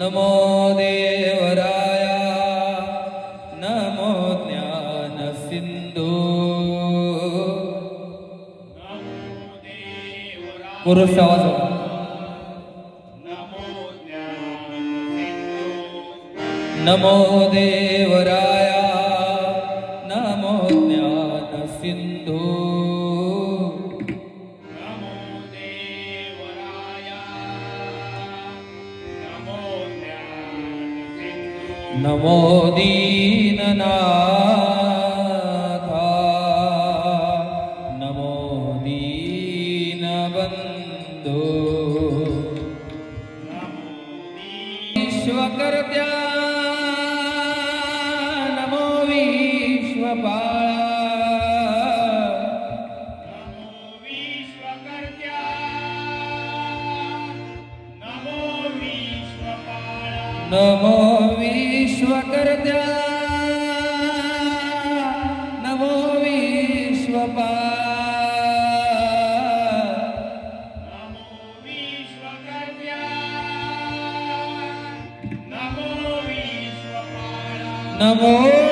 नमो देवराय नमो ज्ञान सिंधु पुरुष आवाज नमो देव नमो दीनना Namor.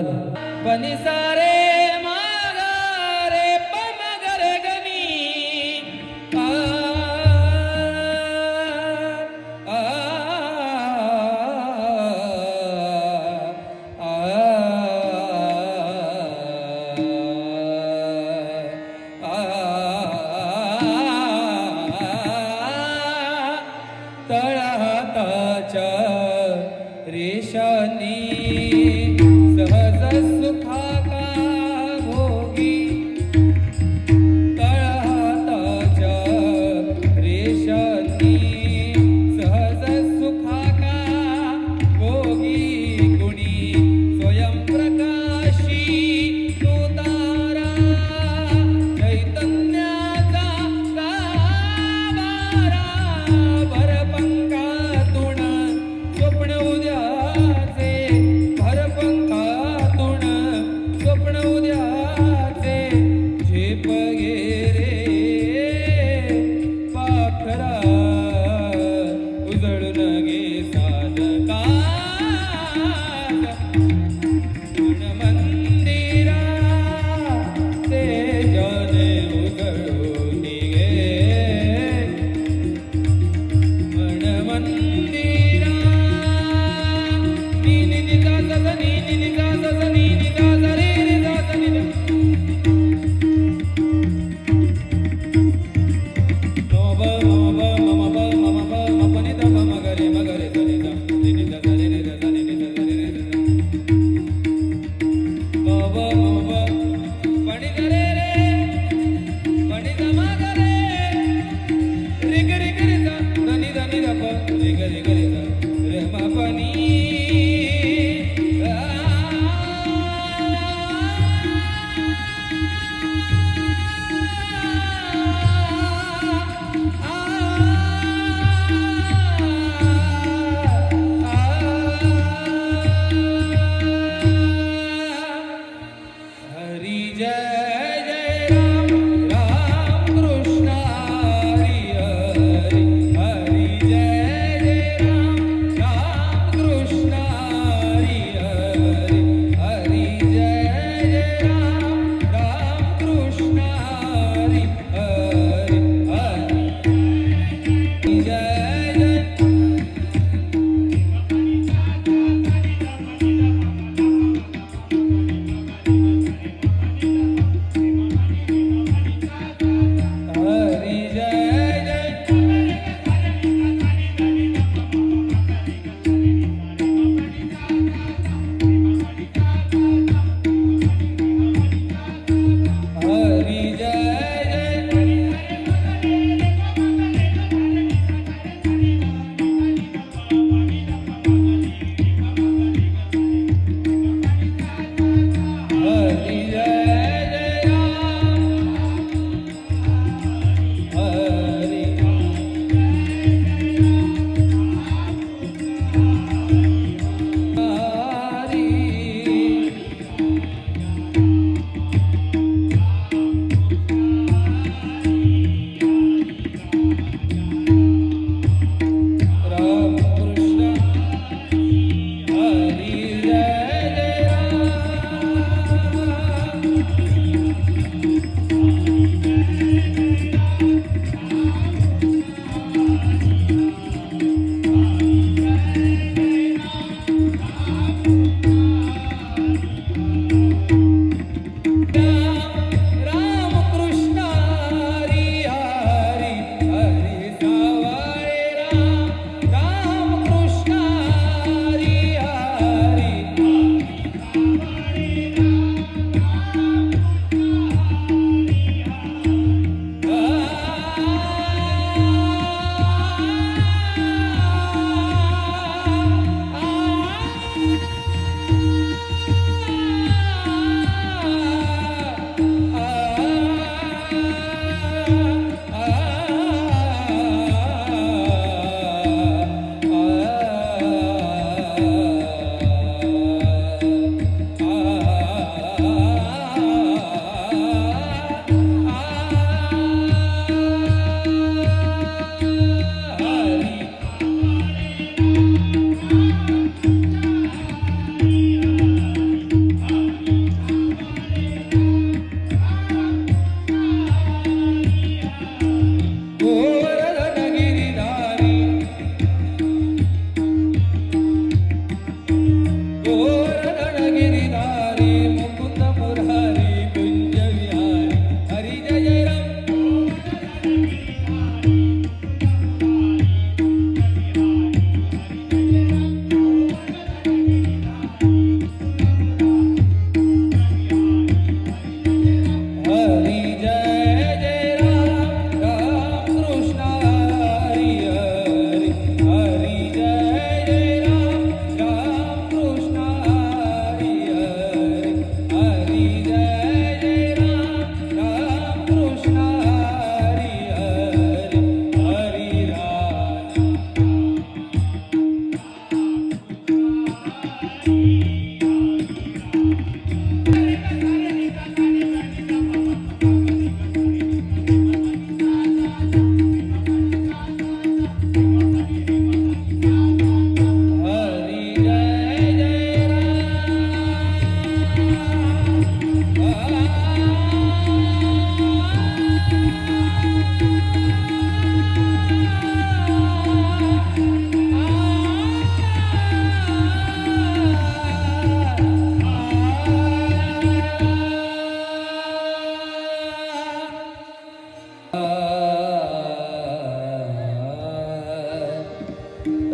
ಮೊಹಲ್ ಬನ್ನಿ ಸಾರೇ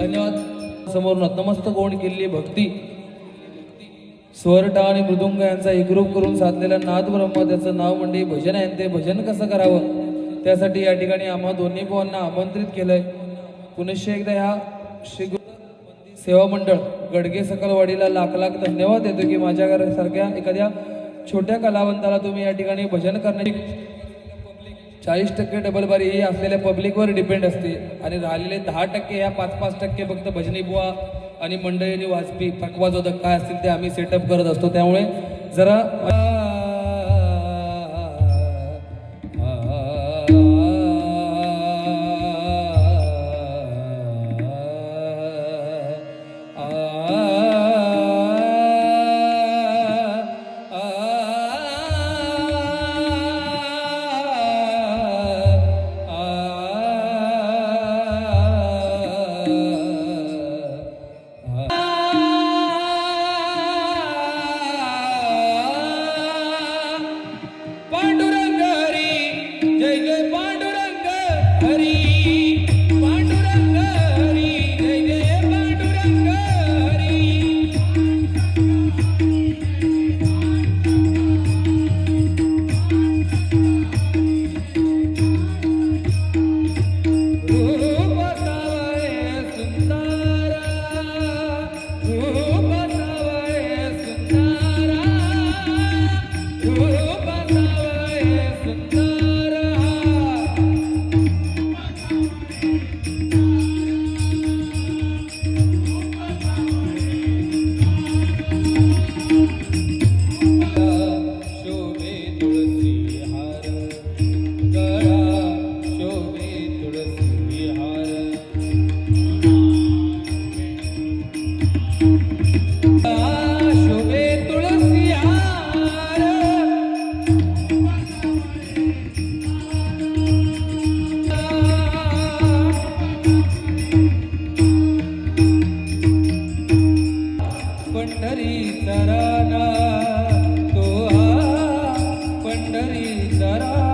धन्यवाद. समोर नतमस्तक होऊन केलेली भक्ती. स्वरटा आणि मृदुंग यांचा एकरूप करून साधलेला नाद ब्रह्म त्याचं नाव म्हणजे भजन आहे. आणि ते भजन कसं करावं? त्यासाठी या ठिकाणी आम्हा दोन्ही भावांना आमंत्रित केलंय. पुनश्च एकदा ह्या श्री सेवा मंडळ गडगे सकलवाडीला लाख लाख धन्यवाद देतो की माझ्या घरासारख्या एखाद्या छोट्या कलावंताला तुम्ही या ठिकाणी भजन करण्याची चाळीस टक्के डबल बारी ही असलेल्या पब्लिकवर डिपेंड असते. आणि राहिलेले दहा टक्के ह्या पाच पाच टक्के फक्त भजनी बुवा आणि मंडळींनी वाजपी पक्वाजोदक काय असतील ते आम्ही सेटअप करत असतो. त्यामुळे जरा पंढरी चराना तो हा पंढरी चराना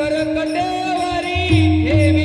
કરકટે વરી